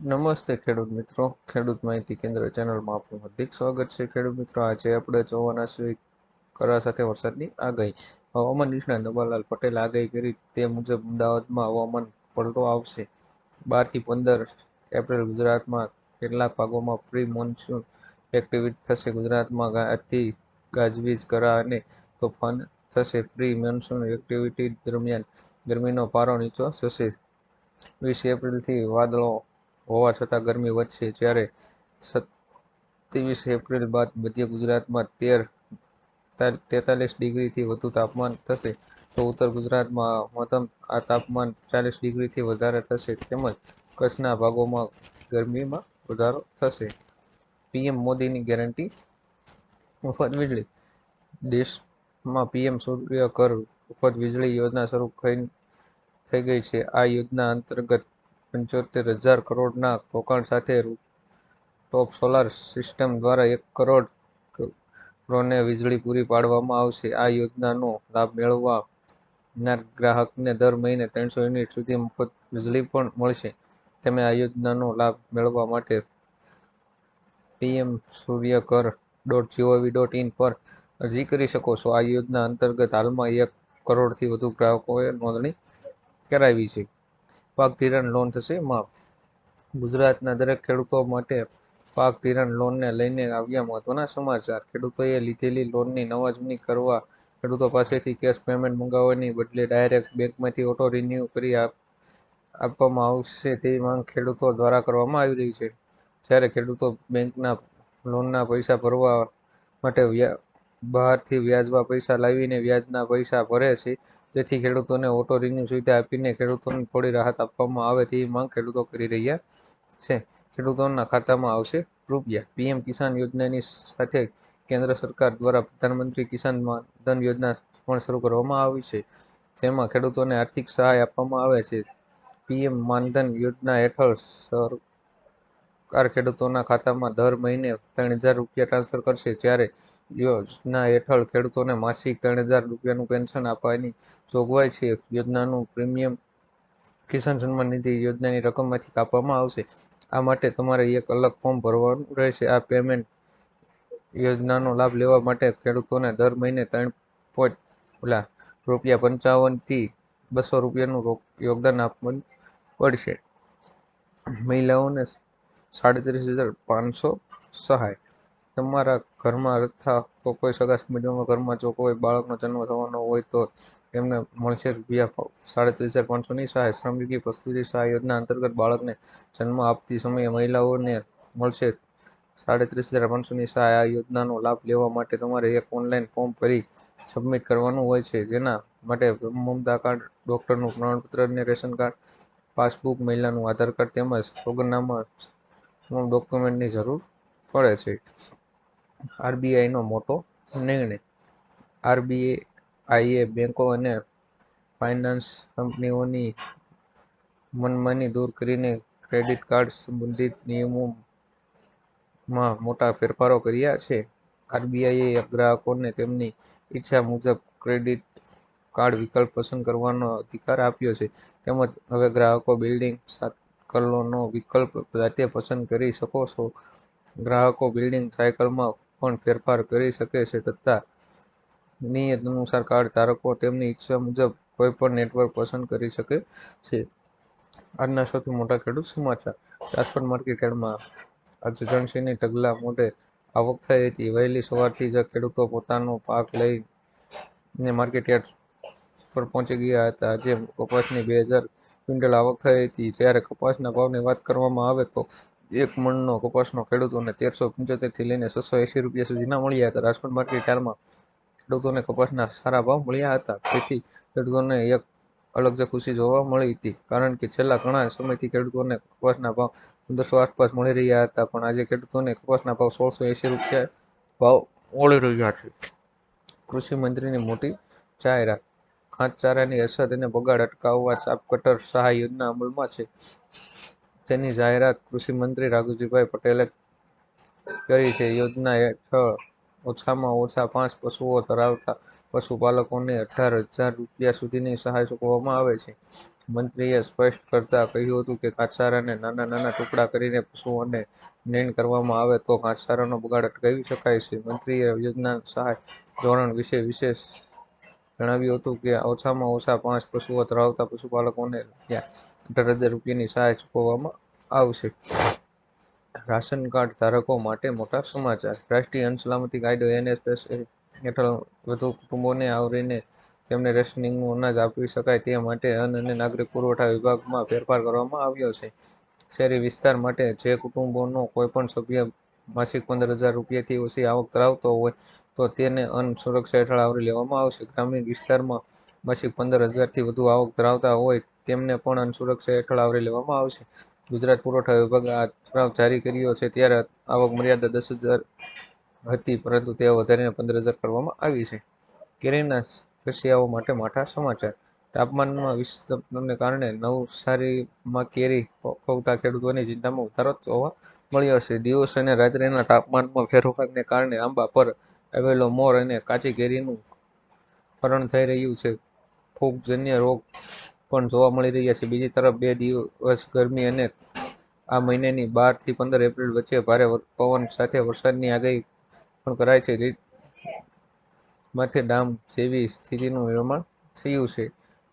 નમસ્તે ખેડૂત મિત્રો. ખેડૂત માહિતી કેન્દ્ર ચેનલમાં આપનું હાર્દિક સ્વાગત છે. ખેડૂત મિત્રો, આજે આપણે જોવાના છે કરા સાથે વરસાદની આગાહી. હવામાન નિષ્ણાત નવાલાલ પટેલ આગાહી કરી તે મુજબ અમદાવાદમાં હવામાન પલટો આવશે. બારથી પંદર એપ્રિલ ગુજરાતમાં કેટલાક ભાગોમાં પ્રી મોન્સૂન એક્ટિવિટી થશે. ગુજરાતમાં આજથી ગાજવીજ કરા અને તોફાન થશે. પ્રી મોન્સૂન એક્ટિવિટી દરમિયાન ગરમીનો પારો નીચો થશે. વીસ એપ્રિલથી વાદળો હોવા છતાં ગરમી વધશે જ્યારે સત્યાવીસ એપ્રિલ બાદ મધ્ય ગુજરાતમાં તેર તેતાલીસ ડિગ્રીથી વધુ તાપમાન થશે. તો ઉત્તર ગુજરાતમાં મહત્તમ આ તાપમાન ચાલીસ ડિગ્રીથી વધારે થશે તેમજ કચ્છના ભાગોમાં ગરમીમાં વધારો થશે. પીએમ મોદીની ગેરંટી મફત વીજળી. દેશમાં પીએમ સૂર્ય ઘર મફત વીજળી યોજના શરૂ થઈ ગઈ છે. આ યોજના અંતર્ગત પંચોતેર હજાર કરોડના રોકાણ સાથે ટોપ સોલાર સિસ્ટમ દ્વારા એક કરોડ ઘરોને વીજળી પૂરી પાડવામાં આવશે. આ યોજનાનો લાભ મેળવનાર ગ્રાહકને દર મહિને ત્રણસો યુનિટ સુધી મફત વીજળી પણ મળશે. તમે આ યોજનાનો લાભ મેળવવા માટે પીએમ સૂર્ય કર ડોટ જીઓવી ડોટ ઇન પર અરજી કરી શકો છો. આ યોજના અંતર્ગત હાલમાં એક કરોડથી વધુ ગ્રાહકોએ નોંધણી કરાવી છે. પાક ધિરાણ લોન થશે. માફ ગુજરાતના દરેક ખેડૂતો માટે પાક ધિરાણ લોનને લઈને આવ્યા મહત્વના સમાચાર. ખેડૂતોએ લીધેલી લોનની નવાજની કરવા ખેડૂતો પાસેથી કેશ પેમેન્ટ મંગાવવાની બદલે ડાયરેક્ટ બેંકમાંથી ઓટો રિન્યુ કરી આપવામાં આવશે તેવી માંગ ખેડૂતો દ્વારા કરવામાં આવી રહી છે. જ્યારે ખેડૂતો બેંકના લોનના પૈસા ભરવા માટે બહારથી વ્યાજમાં પૈસા લાવીને વ્યાજના પૈસા ભરે છે. જેથી ખેડૂતોને ઓટો રિન્યુ સુવિધા આપીને ખેડૂતોને થોડી રાહત આપવામાં આવે તેવી માંગ ખેડૂતો કરી રહ્યા છે. ખેડૂતોના ખાતામાં આવશે રૂપિયા. પીએમ કિસાન યોજનાની સાથે કેન્દ્ર સરકાર દ્વારા પ્રધાનમંત્રી કિસાન માનધન યોજના પણ શરૂ કરવામાં આવી છે. જેમાં ખેડૂતોને આર્થિક સહાય આપવામાં આવે છે. પીએમ માનધન યોજના હેઠળ સરકાર ખેડૂતોના ખાતામાં દર મહિને ત્રણ હજાર રૂપિયા ટ્રાન્સફર કરશે. જ્યારે યોજના હેઠળ ખેડૂતોને માસિક ત્રણ હજાર રૂપિયાનું પેન્શન આપવાની જોગવાઈ છે. યોજનાનું પ્રીમિયમ કિસાન સન્માન નિધિ યોજનાની રકમમાંથી કાપવામાં આવશે. આ માટે તમારે એક અલગ ફોર્મ ભરવાનું રહેશે. આ પેમેન્ટ યોજનાનો લાભ લેવા માટે ખેડૂતોને દર મહિને ત્રણ પોઈન્ટ, ઓલા, રૂપિયા પંચાવનથી બસો રૂપિયાનું યોગદાન આપવું પડશે. મહિલાઓને સાડત્રીસ હજાર પાંચસો સહાય. તમારા ઘરમાં અથવા તો કોઈ સગા સંબંધીઓના ઘરમાં જો કોઈ બાળકનો જન્મ થવાનો હોય તો તેમને મળશે રૂપિયા સાડત્રીસ હજાર પાંચસોની સહાય. શ્રમયોગી પ્રસ્તુતિ સહાય યોજના અંતર્ગત બાળકને જન્મ આપતી સમયે મહિલાઓને મળશે સાડત્રીસ હજાર પાંચસોની સહાય. આ યોજનાનો લાભ લેવા માટે તમારે એક ઓનલાઈન ફોર્મ ભરી સબમિટ કરવાનું હોય છે, જેના માટે મમતા કાર્ડ, ડૉક્ટરનું પ્રમાણપત્ર અને રેશન કાર્ડ, પાસબુક, મહિલાનું આધાર કાર્ડ તેમજ સોગંદનામા ડોક્યુમેન્ટની જરૂર પડે છે. આરબીઆઈનો મોટો નિર્ણય. આરબીઆઈએ બેંકો અને ફાઇનાન્સ કંપનીઓની મનમાની દૂર કરીને ક્રેડિટ કાર્ડ સંબંધિત નિયમોમાં મોટા ફેરફારો કર્યા છે. આરબીઆઈએ ગ્રાહકોને તેમની ઈચ્છા મુજબ ક્રેડિટ કાર્ડ વિકલ્પ પસંદ કરવાનો અધિકાર આપ્યો છે. તેમજ હવે ગ્રાહકો બિલ્ડિંગ સાયકલોનો વિકલ્પ જાતે પસંદ કરી શકો છો. ગ્રાહકો બિલ્ડિંગ સાયકલમાં પણ ફેરફાર કરી શકે છે તથા નિયત અનુસાર કાર્ડ ધારકો તેમની ઈચ્છા મુજબ કોઈપણ નેટવર્ક પસંદ કરી શકે છે. આજના સૌથી મોટા ખેડૂત સમાચાર. રાજકોટ માર્કેટ યાર્ડમાં આજે જણસીની ઢગલા મોઢે આવક થઈ હતી. વહેલી સવારથી જ ખેડૂતો પોતાનો પાક લઈને માર્કેટ યાર્ડ પર પહોંચી ગયા હતા. આજે કપાસની બે હજાર ક્વિન્ટલ આવક થઈ હતી. જ્યારે કપાસના ભાવની વાત કરવામાં આવે તો એક મણનો કપાસનો ખેડૂતોને તેરસો પંચોતેરથી લઈને છસો એંસી રૂપિયા સુધીના મળ્યા હતા. રાજકોટ માર્કેટ ખેડૂતોને કપાસના સારા ભાવ મળ્યા હતા. તેથી ખેડૂતોને એક અલગ જ ખુશી જોવા મળી હતી. કારણ કે છેલ્લા ઘણા સમયથી ખેડૂતોને કપાસના ભાવ પંદરસો આસપાસ મળી રહ્યા હતા. પણ આજે ખેડૂતોને કપાસના ભાવ સોળસો એંસી રૂપિયા ભાવ મળી રહ્યા છે. કૃષિ મંત્રીની મોટી જાહેરાત. ઘાસચારાની અછત અને બગાડ અટકાવવા સાપ કટર સહાય યોજના અમલમાં છે. તેની જાહેરાત કૃષિ મંત્રી રાઘુજીભાઈ પટેલે કરી છે. યોજના હેઠળ ઓછામાં ઓછા પાંચ પશુઓ ધરાવતા પશુપાલકોને અઢાર હજાર રૂપિયા સુધીની સહાય ચૂકવવામાં આવે છે. મંત્રીએ સ્પષ્ટ કરતા કહ્યું હતું કે કાચારાને નાના નાના ટુકડા કરીને પશુઓને નીણ કરવામાં આવે તો કાચારાનો બગાડ અટકાવી શકાય છે. મંત્રીએ યોજના સહાય ધોરણ વિશે વિશેષ જણાવ્યું હતું કે ઓછામાં ઓછા પાંચ પશુઓ ધરાવતા પશુપાલકોને રૂપિયા અઢાર હજાર રૂપિયાની સહાય ચૂકવવામાં આવશે. રાશન કાર્ડ ધારકો માટે મોટા સમાચાર. રાષ્ટ્રીય અન્ન સલામતી કાયદો એનએસએસ હેઠળ વધુ કુટુંબોને આવરીને તેમને રેશનિંગનું અનાજ આપી શકાય તે માટે અન્ન અને નાગરિક પુરવઠા વિભાગમાં ફેરફાર કરવામાં આવ્યો છે. શહેરી વિસ્તાર માટે જે કુટુંબોનો કોઈપણ સભ્ય માસિક પંદર હજાર રૂપિયાથી ઓછી આવક ધરાવતો હોય તો તેને અન્ન સુરક્ષા હેઠળ આવરી લેવામાં આવશે. ગ્રામીણ વિસ્તારમાં માસિક પંદર હજારથી વધુ આવક ધરાવતા હોય તેમને પણ અનસુરક્ષા સુરક્ષા હેઠળ આવરી લેવામાં આવશે. ગુજરાત પુરવઠા વિભાગે આ ઠરાવ જારી કર્યો છે ત્યારે આવક મર્યાદા દસ હજાર હતી, પરંતુ તે વધારીને પંદર હજાર કરવામાં આવી છે. કેરીના રસિયાઓ માટે માઠા સમાચાર. તાપમાનમાં વિસ્તરણને કારણે નવસારીમાં કેરી પકવતા ખેડૂતોની ચિંતામાં વધારો જોવા મળ્યો છે. દિવસ અને રાત્રિના તાપમાનમાં ફેરફારને કારણે આંબા પર આવેલો મોર અને કાચી કેરીનું હરણ થઈ રહ્યું છે. ફૂગજન્ય રોગ પણ જોવા મળી રહ્યા છે. બીજી તરફ બે દિવસ ગરમી અને આ મહિનાની બારથી પંદર એપ્રિલ વચ્ચે ભારે પવન સાથે વરસાદની આગાહી પણ કરાય છે. માથે ડામ જેવી સ્થિતિનું નિર્માણ થયું છે.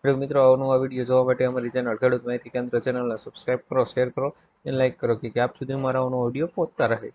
ખેડૂત મિત્રો અવનવા વીડિયો જોવા માટે અમારી ચેનલ ખેડૂત માહિતી કેન્દ્ર ચેનલને સબસ્ક્રાઇબ કરો શેર કરો અને લાઇક કરો, કે આપ સુધી મારા અવનવો વીડિયો પહોંચતા રહે.